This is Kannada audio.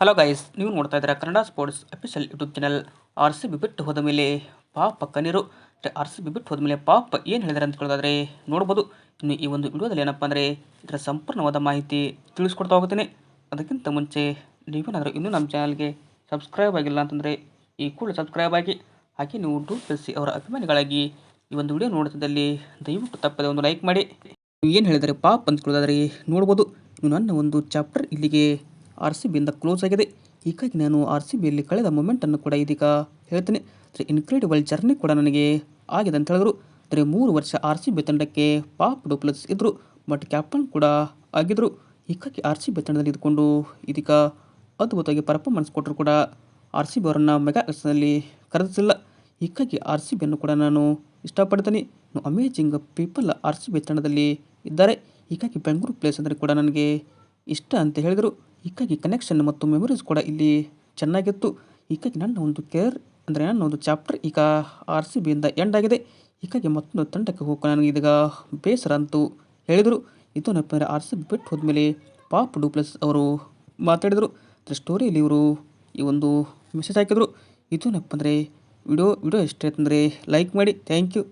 ಹಲೋ ಗೈಸ್ ನೀವು ನೋಡ್ತಾ ಇದ್ದೀರಾ Kannada sports official YouTube channel R C B ಬಿಟ್ಟು ಹೋದ ಮೇಲೆ ಪಾಪ ಕಣ್ಣೀರು. ಆರ್ ಸಿ ಬಿ ಬಿಟ್ಟು ಹೋದ ಮೇಲೆ ಪಾಪ ಏನು ಹೇಳಿದಾರೆ ಅಂತ ಕೇಳೋದಾದರೆ ನೋಡ್ಬೋದು. ಇನ್ನು ಈ ಒಂದು ವಿಡಿಯೋದಲ್ಲಿ ಏನಪ್ಪ ಅಂದರೆ ಇದರ ಸಂಪೂರ್ಣವಾದ ಮಾಹಿತಿ ತಿಳಿಸ್ಕೊಡ್ತಾ ಹೋಗ್ತೀನಿ. ಅದಕ್ಕಿಂತ ಮುಂಚೆ ನೀವೇನಾದರೂ ಇನ್ನೂ ನಮ್ಮ ಚಾನಲ್ಗೆ ಸಬ್ಸ್ಕ್ರೈಬ್ ಆಗಿಲ್ಲ ಅಂತಂದರೆ ಈ ಕೂಡಲೇ ಸಬ್ಸ್ಕ್ರೈಬ್ ಆಗಿ, ಹಾಗೆ ನೀವು ಡೂ ಪ್ಲಸ್ ಅವರ ಅಭಿಮಾನಿಗಳಾಗಿ ಈ ಒಂದು ವಿಡಿಯೋ ನೋಡ್ತಿದ್ದಲ್ಲಿ ದಯವಿಟ್ಟು ತಪ್ಪದೆ ಒಂದು ಲೈಕ್ ಮಾಡಿ. ಏನು ಹೇಳಿದರೆ ಪಾಪ ಅಂತ ಕೇಳೋದಾದರೆ ನೋಡ್ಬೋದು. ಇನ್ನು ನನ್ನ ಒಂದು ಚಾಪ್ಟರ್ ಇಲ್ಲಿಗೆ ಆರ್ ಸಿ ಬಿಯಿಂದ ಕ್ಲೋಸ್ ಆಗಿದೆ. ಹೀಗಾಗಿ ನಾನು ಆರ್ ಸಿ ಬಿಯಲ್ಲಿ ಕಳೆದ ಮೂಮೆಂಟನ್ನು ಕೂಡ ಇದೀಗ ಹೇಳ್ತೇನೆ. ಅಂದರೆ ಇನ್ಕ್ರೆಡಿಬಲ್ ಜರ್ನಿ ಕೂಡ ನನಗೆ ಆಗಿದೆ ಅಂತ ಹೇಳಿದ್ರು ಅಂದರೆ ಮೂರು ವರ್ಷ ಆರ್ ಸಿ ಬಿ ತಂಡಕ್ಕೆ ಪಾಪ್ ಡೂಪ್ಲಸ್ ಇದ್ದರು ಬಟ್ ಕ್ಯಾಪ್ಟನ್ ಕೂಡ ಆಗಿದ್ದರು ಹೀಗಾಗಿ ಆರ್ ಸಿ ಬಿ ತಂಡದಲ್ಲಿ ಇದ್ಕೊಂಡು ಇದೀಗ ಅದ್ಭುತವಾಗಿ ಪರ್ಫಾರ್ಮೆನ್ಸ್ ಕೊಟ್ಟರು ಕೂಡ ಆರ್ ಸಿ ಬಿ ಅವರನ್ನು ಮೆಗಾ ಎಕ್ಸ್ನಲ್ಲಿ ಕರೆದಿಸಿಲ್ಲ ಹೀಗಾಗಿ ಆರ್ ಸಿ ಬಿಯನ್ನು ಕೂಡ ನಾನು ಇಷ್ಟಪಡ್ತೀನಿ. Amazing people R C B ತಂಡದಲ್ಲಿ ಇದ್ದಾರೆ. ಹೀಗಾಗಿ ಬೆಂಗಳೂರು ಪ್ಲೇಸ್ ಅಂದರೆ ಕೂಡ ನನಗೆ ಇಷ್ಟ ಅಂತ ಹೇಳಿದರು. ಹೀಗಾಗಿ ಕನೆಕ್ಷನ್ ಮತ್ತು ಮೆಮೊರೀಸ್ ಕೂಡ ಇಲ್ಲಿ ಚೆನ್ನಾಗಿತ್ತು. ಹೀಗಾಗಿ ನನ್ನ ಒಂದು ಕೇರ್ ಅಂದರೆ ನನ್ನ ಒಂದು ಚಾಪ್ಟರ್ ಈಗ ಆರ್ ಸಿ ಬಿಯಿಂದ ಎಂಡ್ ಆಗಿದೆ. ಹೀಗಾಗಿ ಮತ್ತೊಂದು ತಂಡಕ್ಕೆ ಹೋಗಿ ನನಗೆ ಇದೀಗ ಬೇಸರ ಅಂತೂ ಹೇಳಿದರು. ಇದು ಅಂದರೆ ಆರ್ ಸಿ ಬಿ ಬಿಟ್ಟು ಹೋದ್ಮೇಲೆ ಪಾಪ್ ಡೂಪ್ಲಸ್ ಅವರು ಮಾತಾಡಿದರು. ಅದರ ಸ್ಟೋರಿಯಲ್ಲಿ ಇವರು ಈ ಒಂದು ಮೆಸೇಜ್ ಹಾಕಿದರು. ಇದು ಅಂದರೆ ವಿಡಿಯೋ ವಿಡಿಯೋ ಎಷ್ಟೇ ಅಂದರೆ ಲೈಕ್ ಮಾಡಿ ಥ್ಯಾಂಕ್ ಯು